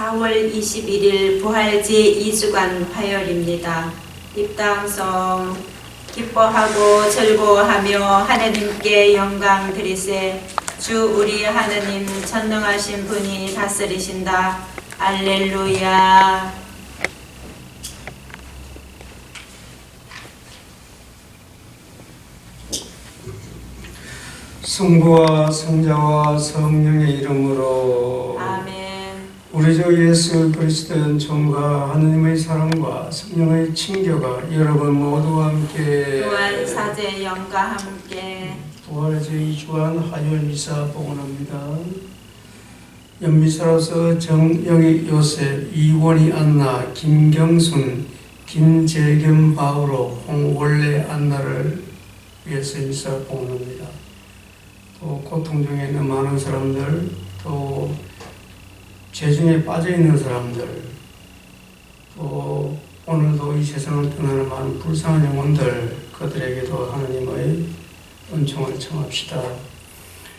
4월 21일 부활 제2주간 파열입니다. 입당성 기뻐하고 즐거워하며 하나님께 영광 드리세 주 우리 하나님 전능하신 분이 다스리신다. 알렐루야. 성부와 성자와 성령의 이름으로 아멘. 우리 주 예수 그리스도의 은총과 하느님의 사랑과 성령의 친교가 여러분 모두와 함께 또한 사제 영과 함께 부활 제2주간 화요일 미사 복원합니다. 연미사로서 정영희 요셉, 이원희 안나, 김경순, 김재겸 바우로, 홍원래 안나를 위해서 미사 복원합니다. 또 고통 중에 있는 많은 사람들, 또 죄중에 빠져 있는 사람들, 또 오늘도 이 세상을 떠나는 많은 불쌍한 영혼들, 그들에게도 하나님의 은총을 청합시다.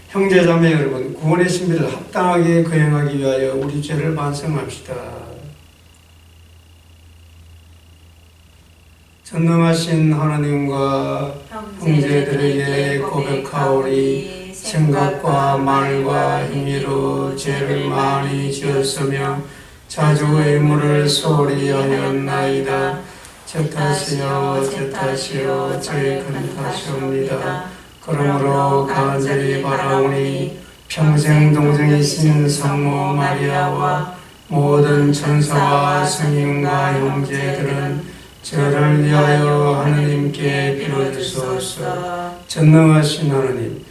형제 자매 여러분, 구원의 신비를 합당하게 거행하기 위하여 우리 죄를 반성합시다. 전능하신 하나님과 형제들에게 고백하오리 생각과 말과 행위로 죄를 많이 지었으며 자주 의무를 소홀히 하였나이다. 제 탓이요 제 탓이요 저의 큰 탓이옵니다. 그러므로 간절히 바라오니 평생 동정이신 성모 마리아와 모든 천사와 성인과 형제들은 저를 위하여 하나님께 빌어주소서 전능하신 하나님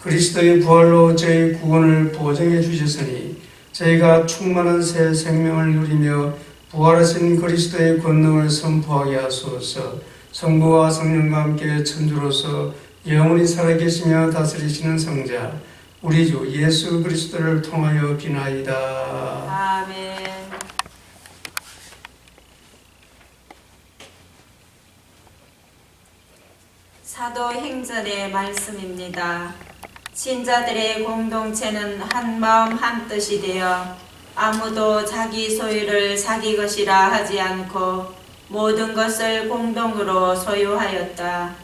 그리스도의 부활로 저희 구원을 보증해 주셨으니 저희가 충만한 새 생명을 누리며 부활하신 그리스도의 권능을 선포하게 하소서 성부와 성령과 함께 천주로서 영원히 살아계시며 다스리시는 성자 우리 주 예수 그리스도를 통하여 비나이다. 아멘. 사도행전의 말씀입니다. 신자들의 공동체는 한 마음 한 뜻이 되어 아무도 자기 소유를 자기 것이라 하지 않고 모든 것을 공동으로 소유하였다.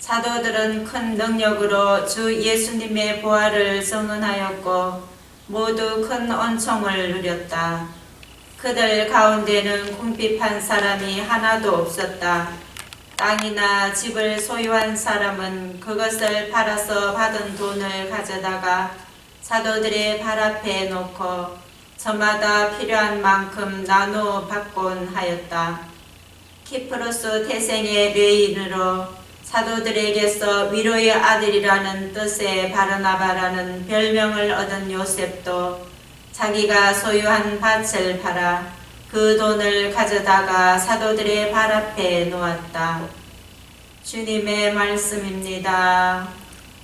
사도들은 큰 능력으로 주 예수님의 부활을 선언하였고 모두 큰恩총을 누렸다. 그들 가운데는 궁핍한 사람이 하나도 없었다. 땅이나 집을 소유한 사람은 그것을 팔아서 받은 돈을 가져다가 사도들의 발 앞에 놓고 저마다 필요한 만큼 나누어 받곤 하였다. 키프로스 태생의 레인으로 사도들에게서 위로의 아들이라는 뜻의 바르나바라는 별명을 얻은 요셉도 자기가 소유한 밭을 팔아 그 돈을 가져다가 사도들의 발 앞에 놓았다. 주님의 말씀입니다.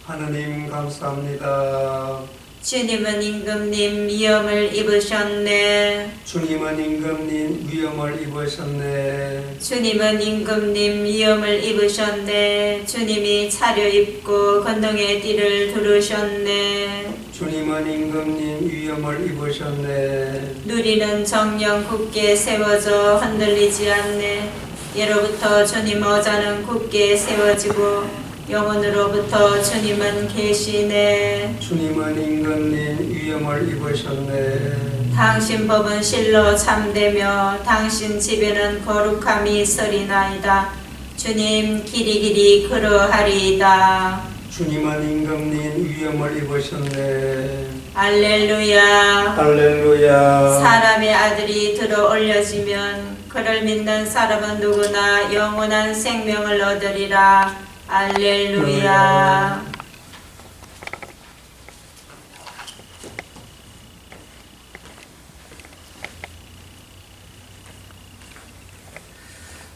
하나님 감사합니다. 주님은 임금님 위험을 입으셨네. 주님은 임금님 위험을 입으셨네. 주님은 임금님 위험을 입으셨네. 주님이 차려입고 건능의 띠를 두르셨네. 주님은 임금님 위험을 입으셨네. 누리는 정령 굳게 세워져 흔들리지 않네. 예로부터 주님 어자는 굳게 세워지고 영원으로부터 주님은 계시네. 주님은 임금님 위험을 입으셨네. 당신 법은 실로 참되며 당신 집에는 거룩함이 서리나이다. 주님 길이 길이 그러하리이다. 주님은 임금님 위험을 입으셨네. 알렐루야. 할렐루야. 사람의 아들이 들어 올려지면 그를 믿는 사람은 누구나 영원한 생명을 얻으리라. 알렐루야.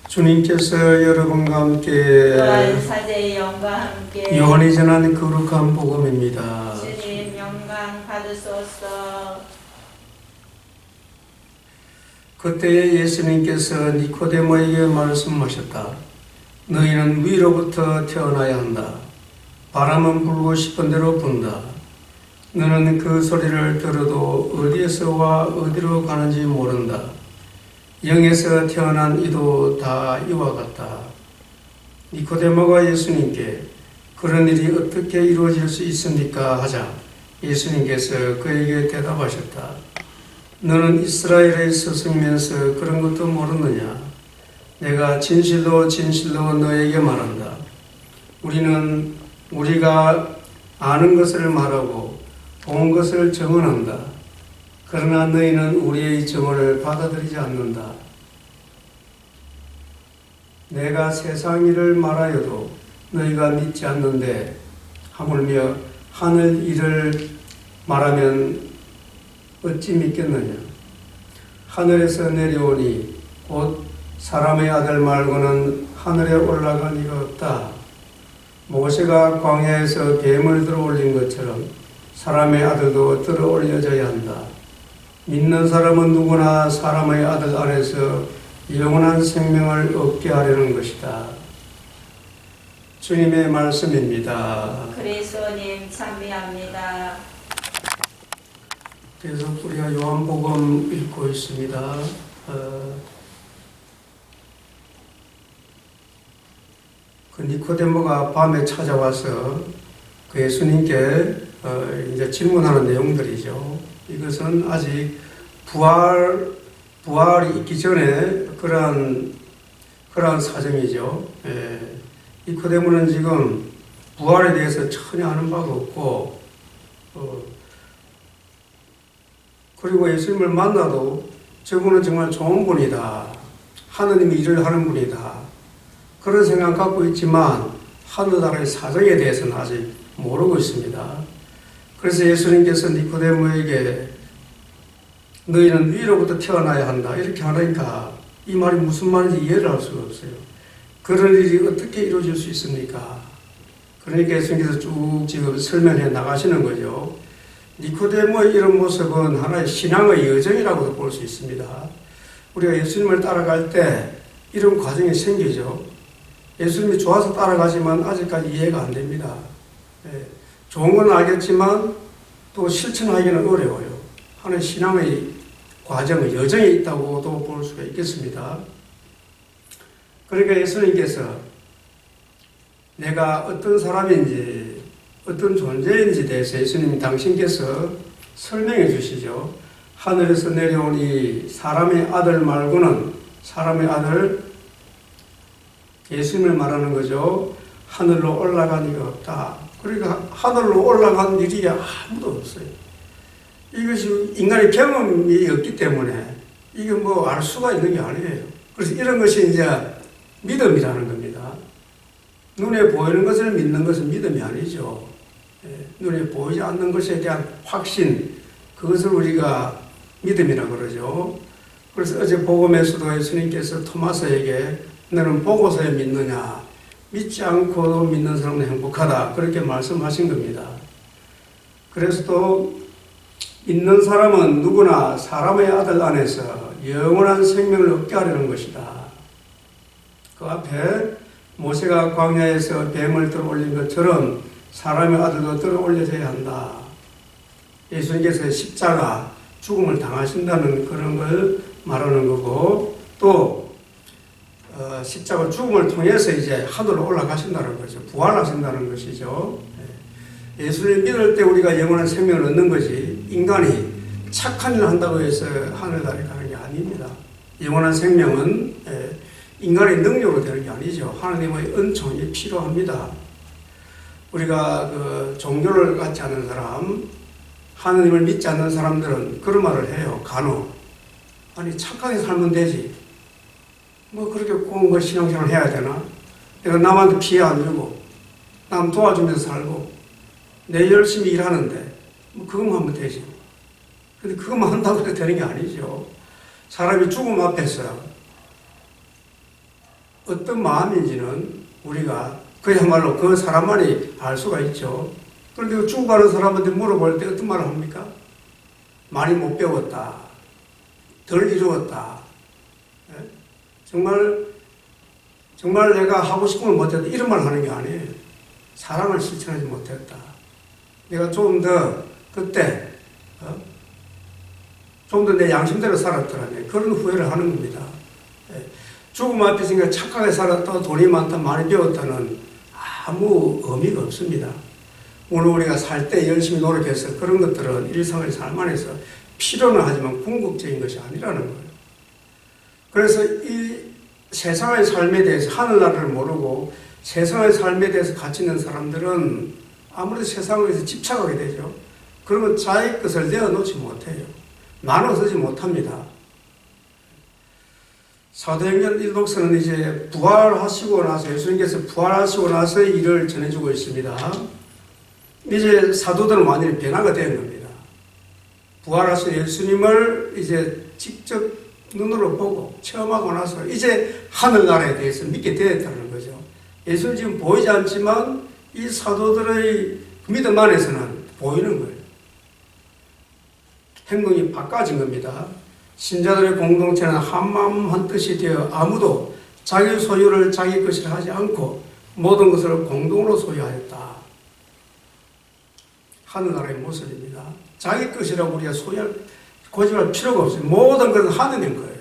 주님께서 여러분과 함께 사제의 영과 함께 요한이 전한 거룩한 복음입니다. 주님 영광 받으소서 그때 예수님께서 니코데모에게 말씀하셨다. 너희는 위로부터 태어나야 한다. 바람은 불고 싶은 대로 분다. 너는 그 소리를 들어도 어디에서 와 어디로 가는지 모른다. 영에서 태어난 이도 다 이와 같다. 니코데모가 예수님께 그런 일이 어떻게 이루어질 수 있습니까? 하자 예수님께서 그에게 대답하셨다. 너는 이스라엘의 스승이면서 그런 것도 모르느냐? 내가 진실로 진실로 너에게 말한다. 우리는 우리가 아는 것을 말하고 본 것을 증언한다. 그러나 너희는 우리의 증언을 받아들이지 않는다. 내가 세상 일을 말하여도 너희가 믿지 않는데 하물며 하늘 일을 말하면 어찌 믿겠느냐? 하늘에서 내려오니 곧 사람의 아들 말고는 하늘에 올라간 이가 없다. 모세가 광야에서 뱀을 들어 올린 것처럼 사람의 아들도 들어 올려져야 한다. 믿는 사람은 누구나 사람의 아들 안에서 영원한 생명을 얻게 하려는 것이다. 주님의 말씀입니다. 그리스도님 찬미합니다 그래서 우리가 요한복음 읽고 있습니다. 어, 그 니코데모가 밤에 찾아와서 그 예수님께 어, 이제 질문하는 내용들이죠. 이것은 아직 부활 부활이 있기 전에 그러한 그러한 사정이죠. 예, 니코데모는 지금 부활에 대해서 전혀 아는 바가 없고 어, 그리고 예수님을 만나도 저분은 정말 좋은 분이다. 하느님이 일을 하는 분이다. 그런 생각 갖고 있지만 하늘나라의 사정에 대해서는 아직 모르고 있습니다. 그래서 예수님께서 니코데모에게 너희는 위로부터 태어나야 한다. 이렇게 하니까 이 말이 무슨 말인지 이해를 할 수가 없어요. 그런 일이 어떻게 이루어질 수 있습니까? 그러니까 예수님께서 쭉 지금 설명해 나가시는 거죠. 니코데모의 이런 모습은 하나의 신앙의 여정이라고도 볼 수 있습니다. 우리가 예수님을 따라갈 때 이런 과정이 생기죠. 예수님이 좋아서 따라가지만 아직까지 이해가 안 됩니다. 예, 좋은 건 알겠지만 또 실천하기는 어려워요. 하나의 신앙의 과정의 여정이 있다고도 볼 수가 있겠습니다. 그러니까 예수님께서 내가 어떤 사람인지 어떤 존재인지 대해서 예수님 당신께서 설명해 주시죠. 하늘에서 내려온 이 사람의 아들 말고는 사람의 아들 예수님을 말하는 거죠. 하늘로 올라간 이가 없다. 그러니까 하늘로 올라간 일이 아무도 없어요. 이것이 인간의 경험이 없기 때문에 이게 뭐 알 수가 있는 게 아니에요. 그래서 이런 것이 이제 믿음이라는 겁니다. 눈에 보이는 것을 믿는 것은 믿음이 아니죠. 예, 눈에 보이지 않는 것에 대한 확신, 그것을 우리가 믿음이라고 그러죠. 그래서 어제 복음에서도 예수님께서 토마스에게 너는 보고서야 믿느냐? 믿지 않고도 믿는 사람은 행복하다. 그렇게 말씀하신 겁니다. 그래서 또 믿는 사람은 누구나 사람의 아들 안에서 영원한 생명을 얻게 하려는 것이다. 그 앞에 모세가 광야에서 뱀을 들어 올린 것처럼 사람의 아들도 들어 올려져야 한다. 예수님께서 십자가 죽음을 당하신다는 그런 걸 말하는 거고 또 어, 십자가 죽음을 통해서 이제 하늘로 올라가신다는 거죠. 부활하신다는 것이죠. 예. 예수를 믿을 때 우리가 영원한 생명을 얻는 거지 인간이 착한 일을 한다고 해서 하늘나라에 가는 게 아닙니다. 영원한 생명은 예, 인간의 능력으로 되는 게 아니죠. 하나님의 은총이 필요합니다. 우리가 그 종교를 갖지 않는 사람, 하나님을 믿지 않는 사람들은 그런 말을 해요. 간혹. 아니 착하게 살면 되지. 뭐 그렇게 걸 신앙생활 해야 되나? 내가 남한테 피해 안 주고 남 도와주면서 살고 내 열심히 일하는데 뭐 그것만 하면 되지. 근데 그것만 한다고 해서 되는 게 아니죠. 사람이 죽음 앞에서 어떤 마음인지는 우리가 그야말로 그 사람만이 알 수가 있죠. 그런데 그 죽어가는 사람한테 물어볼 때 어떤 말을 합니까? 많이 못 배웠다. 덜 이루었다. 예? 정말, 정말 내가 하고 싶은 걸 못했다. 이런 말 하는 게 아니에요. 사랑을 실천하지 못했다. 내가 좀더 그때, 어? 좀더 내 양심대로 살았더라면 그런 후회를 하는 겁니다. 예. 죽음 앞에 생각 착하게 살았다, 돈이 많다, 많이 배웠다는 아무 의미가 없습니다. 오늘 우리가 살 때 열심히 노력해서 그런 것들은 일상의 삶 안에서 필요는 하지만 궁극적인 것이 아니라는 거예요. 그래서 이 세상의 삶에 대해서 하늘나라를 모르고 세상의 삶에 대해서 가치 있는 사람들은 아무래도 세상에 서 집착하게 되죠. 그러면 자기 것을 내어놓지 못해요. 나눠 쓰지 못합니다. 사도행전 1독서는 이제 부활하시고 나서 예수님께서 부활하시고 나서 일을 전해주고 있습니다. 이제 사도들은 완전히 변화가 된 겁니다. 부활하신 예수님을 이제 직접 눈으로 보고 체험하고 나서 이제 하늘나라에 대해서 믿게 되었다는 거죠. 예수는 지금 보이지 않지만 이 사도들의 믿음 안에서는 보이는 거예요. 행동이 바꿔진 겁니다. 신자들의 공동체는 한마음 한뜻이 되어 아무도 자기 소유를 자기 것이라 하지 않고 모든 것을 공동으로 소유하였다. 하늘나라의 모습입니다. 자기 것이라고 우리가 소유할, 고집할 필요가 없어요. 모든 것은 하느님 거예요.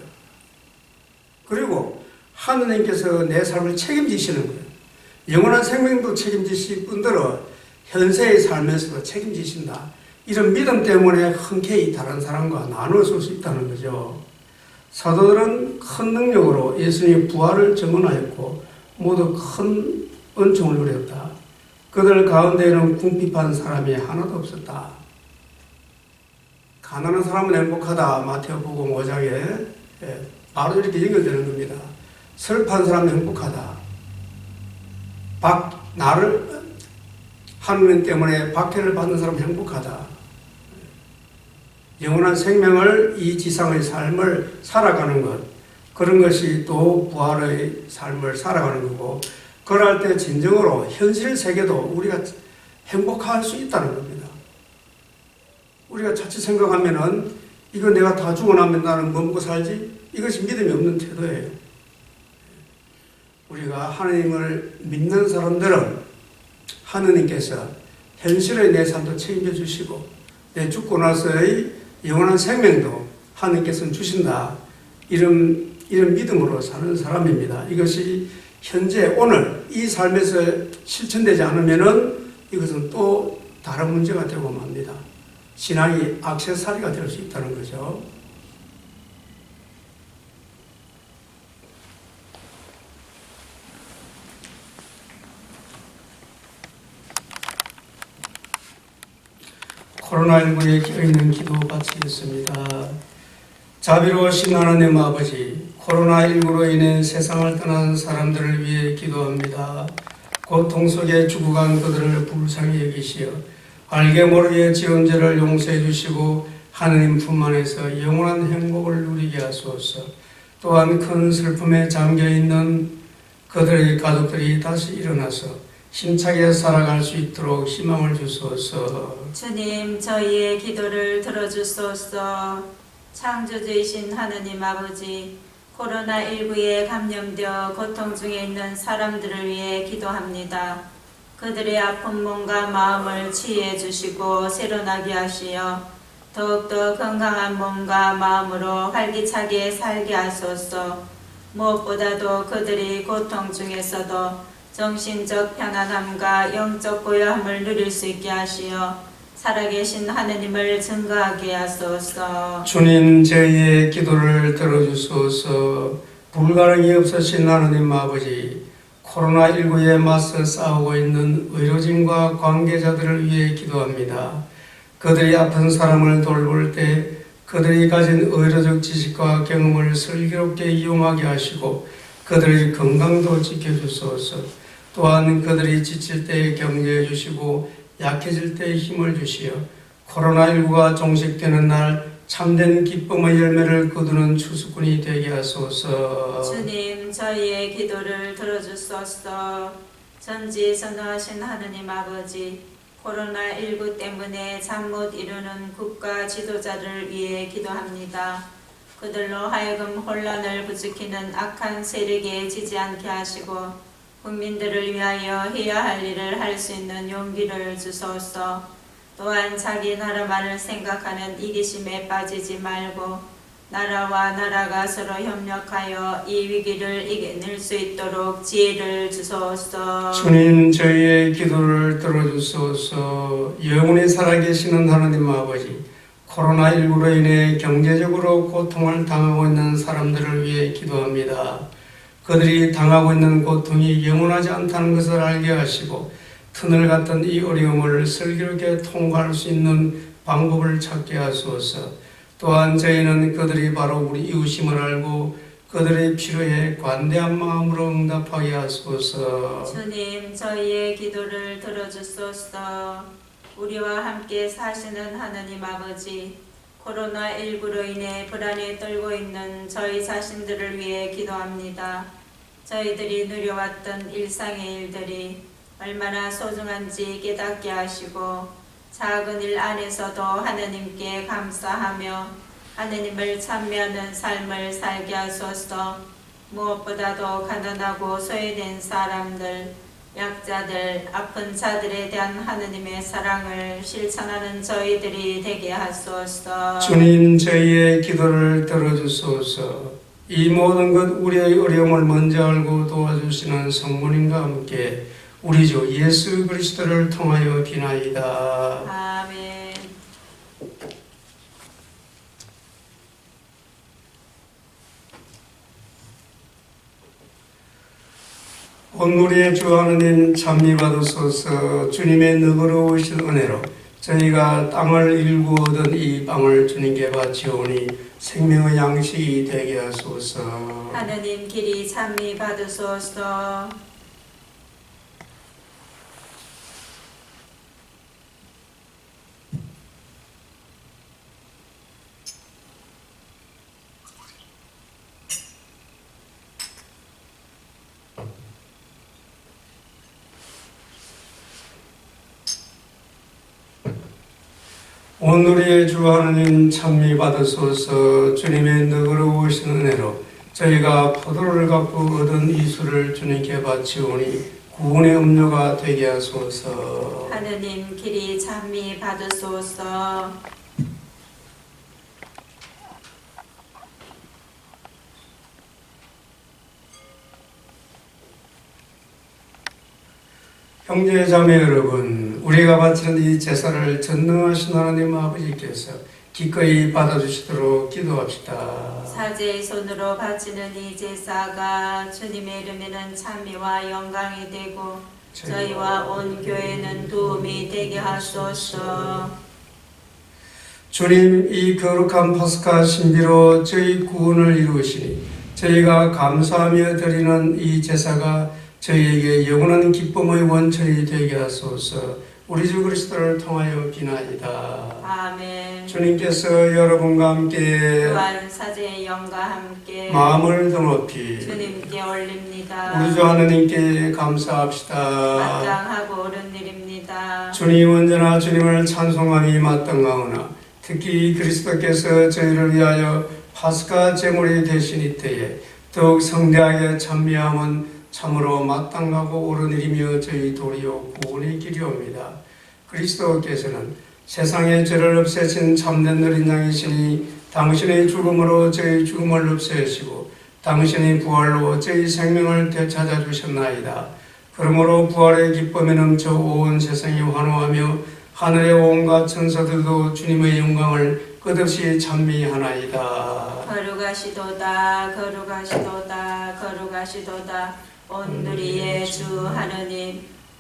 그리고 하느님께서 내 삶을 책임지시는 거예요. 영원한 생명도 책임지실 뿐더러 현세의 삶에서도 책임지신다. 이런 믿음 때문에 흔쾌히 다른 사람과 나누어 쓸 수 있다는 거죠. 사도들은 큰 능력으로 예수님의 부활을 증언하였고 모두 큰 은총을 누렸다. 그들 가운데에는 궁핍한 사람이 하나도 없었다. 가난한 사람은 행복하다. 마태복음 5장에 예, 바로 이렇게 연결되는 겁니다. 슬픈 사람은 행복하다. 박, 나를 하느님 때문에 박해를 받는 사람은 행복하다. 영원한 생명을 이 지상의 삶을 살아가는 것 그런 것이 또 부활의 삶을 살아가는 거고 그럴 때 진정으로 현실 세계도 우리가 행복할 수 있다는 겁니다. 우리가 자칫 생각하면은 이거 내가 다 죽어 나면 나는 뭐 먹고 살지? 이것이 믿음이 없는 태도예요. 우리가 하나님을 믿는 사람들은 하느님께서 현실의 내 삶도 책임져 주시고 내 죽고 나서의 영원한 생명도 하느님께서는 주신다. 이런 이런 믿음으로 사는 사람입니다. 이것이 현재 오늘 이 삶에서 실천되지 않으면은 이것은 또 다른 문제가 되고 맙니다. 신앙이 악세사리가 될 수 있다는 거죠. 코로나19에 껴있는 기도 바치겠습니다. 자비로우신 하나님 아버지, 코로나19로 인해 세상을 떠난 사람들을 위해 기도합니다. 고통 속에 죽어간 그들을 불쌍히 여기시어 알게 모르게 지은 죄를 용서해 주시고 하느님 품 안에서 영원한 행복을 누리게 하소서. 또한 큰 슬픔에 잠겨 있는 그들의 가족들이 다시 일어나서 힘차게 살아갈 수 있도록 희망을 주소서. 주님 저희의 기도를 들어주소서 창조주이신 하느님 아버지 코로나19에 감염되어 고통 중에 있는 사람들을 위해 기도합니다. 그들의 아픈 몸과 마음을 치유해 주시고 새로나게 하시어 더욱더 건강한 몸과 마음으로 활기차게 살게 하소서 무엇보다도 그들이 고통 중에서도 정신적 편안함과 영적 고요함을 누릴 수 있게 하시어 살아계신 하느님을 증거하게 하소서. 주님 저희의 기도를 들어주소서 불가능이 없으신 하나님 아버지 코로나19에 맞서 싸우고 있는 의료진과 관계자들을 위해 기도합니다. 그들이 아픈 사람을 돌볼 때 그들이 가진 의료적 지식과 경험을 슬기롭게 이용하게 하시고 그들의 건강도 지켜주소서 또한 그들이 지칠 때 격려해 주시고 약해질 때 힘을 주시어 코로나19가 종식되는 날 참된 기쁨의 열매를 거두는 추수꾼이 되게 하소서. 주님 저희의 기도를 들어주소서 전지전능하신 하느님 아버지 코로나19 때문에 잠 못 이루는 국가 지도자를 위해 기도합니다. 그들로 하여금 혼란을 부추기는 악한 세력에 지지 않게 하시고 국민들을 위하여 해야 할 일을 할 수 있는 용기를 주소서 또한 자기 나라만을 생각하는 이기심에 빠지지 말고 나라와 나라가 서로 협력하여 이 위기를 이겨낼 수 있도록 지혜를 주소서. 주님 저희의 기도를 들어주소서 영원히 살아계시는 하나님 아버지 코로나19로 인해 경제적으로 고통을 당하고 있는 사람들을 위해 기도합니다. 그들이 당하고 있는 고통이 영원하지 않다는 것을 알게 하시고 터널 같은 이 어려움을 슬기롭게 통과할 수 있는 방법을 찾게 하소서 또한 저희는 그들이 바로 우리 이웃임을 알고 그들의 필요에 관대한 마음으로 응답하게 하소서. 주님, 저희의 기도를 들어주소서. 우리와 함께 사시는 하나님 아버지, 코로나19로 인해 불안에 떨고 있는 저희 자신들을 위해 기도합니다. 저희들이 누려왔던 일상의 일들이 얼마나 소중한지 깨닫게 하시고 작은 일 안에서도 하나님께 감사하며 하나님을 찬미하는 삶을 살게 하소서. 무엇보다도 가난하고 소외된 사람들, 약자들, 아픈 자들에 대한 하느님의 사랑을 실천하는 저희들이 되게 하소서. 주님 저희의 기도를 들어주소서. 이 모든 것 우리의 어려움을 먼저 알고 도와주시는 성모님과 함께 우리 주 예수 그리스도를 통하여 비나이다. 아멘. 온누리의 주 하느님 찬미 받으소서 주님의 너그러우신 은혜로 저희가 땅을 일구 얻은 이 빵을 주님께 바치오니 생명의 양식이 되게 하소서. 하느님 길이 찬미 받으소서. 오늘의 주 하느님 찬미 받으소서 주님의 너그러우신 은혜로 저희가 포도를 갖고 얻은 이수를 주님께 바치오니 구원의 음료가 되게 하소서 하느님 길이 찬미 받으소서. 형제 자매 여러분 우리가 바치는 이 제사를 전능하신 하나님 아버지께서 기꺼이 받아주시도록 기도합시다 사제의 손으로 바치는 이 제사가 주님의 이름에는 찬미와 영광이 되고 저희와 온 교회는 도움이 되게 하소서. 주님 이 거룩한 파스카 신비로 저희 구원을 이루시니 저희가 감사하며 드리는 이 제사가 저희에게 영원한 기쁨의 원천이 되게 하소서 우리 주 그리스도를 통하여 비나이다 아멘. 주님께서 여러분과 함께 또한 사제의 영과 함께 마음을 더 높이 주님께 올립니다. 우리 주 하느님께 감사합시다 마땅하고 옳은 일입니다. 주님 언제나 주님을 찬송함이 마땅하오나 특히 그리스도께서 저희를 위하여 파스카 제물이 되신 이때에 더욱 성대하게 찬미함은 참으로 마땅하고 옳은 일이며 저희 도리요 구원의 길이옵니다. 그리스도께서는 세상의 죄를 없애신 참된 어린 양이시니 당신의 죽음으로 저희 죽음을 없애시고 당신의 부활로 저희 생명을 되찾아 주셨나이다. 그러므로 부활의 기쁨에 넘쳐 온 세상이 환호하며 하늘의 온갖 천사들도 주님의 영광을 끝없이 찬미하나이다. 거룩하시도다 거룩하시도다 거룩하시도다 온누리의 주 하느님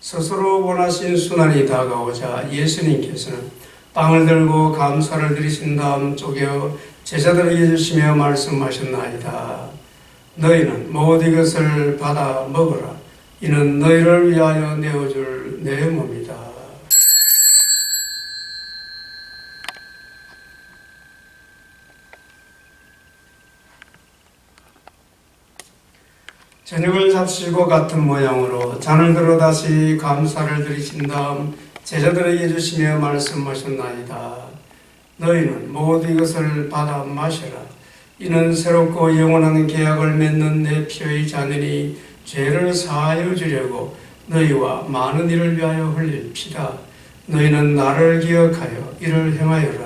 스스로 원하신 순환이 다가오자 예수님께서는 빵을 들고 감사를 드리신 다음 쪼개어 제자들에게 주시며 말씀하셨나이다. 너희는 모든 것을 받아 먹어라. 이는 너희를 위하여 내어줄 내 몸이다. 저녁을 잡수시고 같은 모양으로 잔을 들어 다시 감사를 드리신 다음 제자들에게 주시며 말씀하셨나이다. 너희는 모두 이것을 받아 마셔라. 이는 새롭고 영원한 계약을 맺는 내 피의 잔이니 죄를 사하여 주려고 너희와 많은 이를 위하여 흘릴 피다. 너희는 나를 기억하여 이를 행하여라.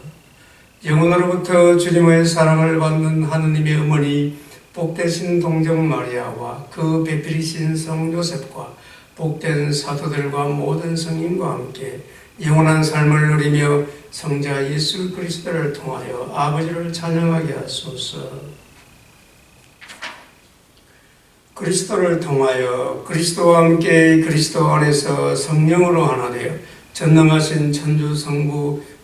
영혼으로부터 주님의 사랑을 받는 하느님의 어머니 복되신 동정 마리아와 그 배필이신 성 요셉과 복된 사도들과 모든 성인과 함께 영원한 삶을 누리며 성자 예수 그리스도를 통하여 아버지를 찬양하게 하소서. 그리스도를 통하여 그리스도와 함께 그리스도 안에서 성령으로 하나 되어 전능하신 천주 성부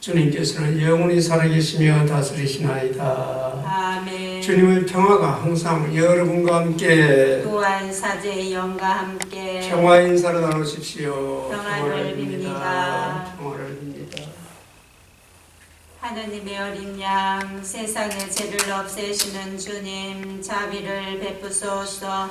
주님께서는 영원히 살아계시며 다스리시나이다 아멘. 주님의 평화가 항상 여러분과 함께 또한 사제의 영과 함께 평화 인사를 나누십시오. 평화를 빕니다. 평화를 빕니다. 하느님의 어린 양 세상의 죄를 없애시는 주님 자비를 베푸소서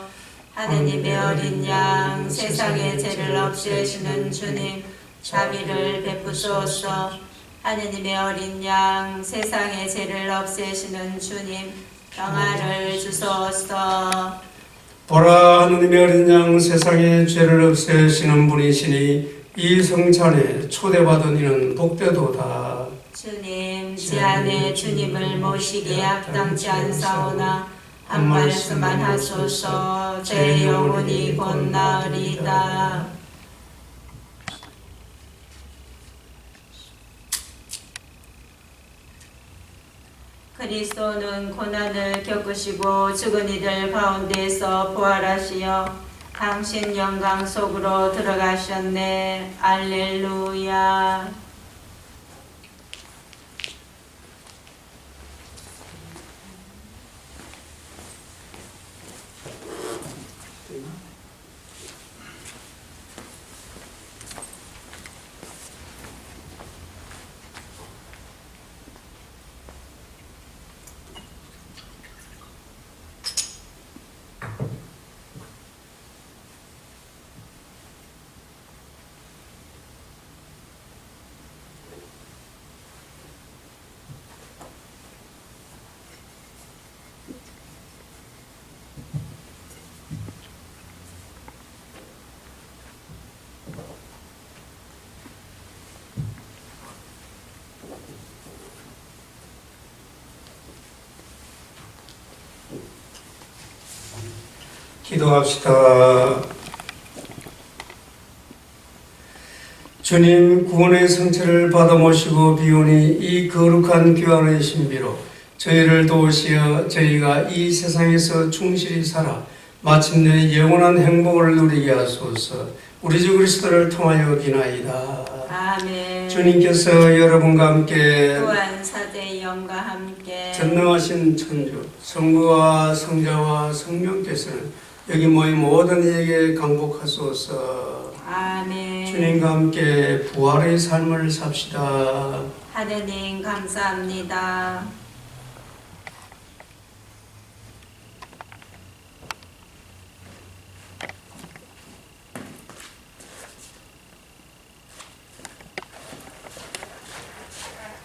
하느님의 어린 양 세상의 죄를 없애시는 주님 자비를 베푸소서 하느님의 어린 양 세상의 죄를 없애시는 주님 평화를 주소서 보라 하느님의 어린 양 세상의 죄를 없애시는 분이시니 이 성찬에 초대받은 이는 복되도다. 주님 제 안에 주님을 모시기에 합당치 않사오나 한 말씀만 하소서 제 영혼이 곧 나으리다. 그리스도는 고난을 겪으시고 죽은 이들 가운데서 부활하시어 당신 영광 속으로 들어가셨네. 알렐루야. 기도합시다. 주님 구원의 성체를 받아 모시고 비오니 이 거룩한 귀환의 신비로 저희를 도우시어 저희가 이 세상에서 충실히 살아 마침내 영원한 행복을 누리게 하소서 우리 주 그리스도를 통하여 기나이다. 아멘. 주님께서 여러분과 함께 또한 사제의 영과 함께 전능하신 천주 성부와 성자와 성령께서는 여기 모인 모든 이에게 강복하소서 아멘. 주님과 함께 부활의 삶을 삽시다 하느님 감사합니다.